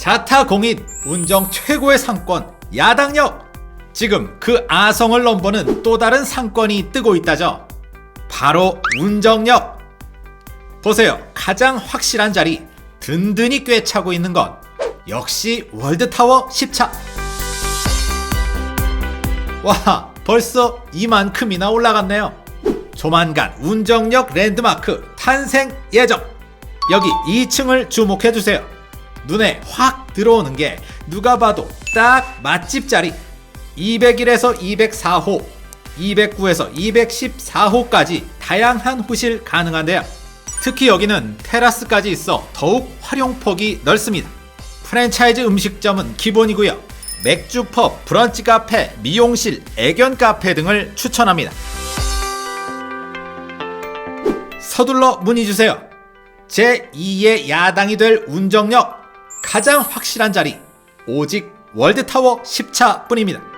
자타 공인 운정 최고의 상권 야당역 지금 그 아성을 넘보는 또 다른 상권이 뜨고 있다죠. 바로 운정역 보세요. 가장 확실한 자리 든든히 꿰차고 있는 건 역시 월드타워 10차. 와 벌써 이만큼이나 올라갔네요. 조만간 운정역 랜드마크 탄생 예정. 여기 2층을 주목해 주세요 눈에 확 들어오는 게 누가 봐도 딱 맛집 자리 201에서 204호 209에서 214호까지 다양한 호실 가능한데요. 특히 여기는 테라스까지 있어 더욱 활용폭이 넓습니다. 프랜차이즈 음식점은 기본이고요. 맥주 펍, 브런치 카페, 미용실, 애견 카페 등을 추천합니다. 서둘러 문의 주세요. 제2의 야당이 될 운정역 가장 확실한 자리 오직 월드타워 10차 뿐입니다.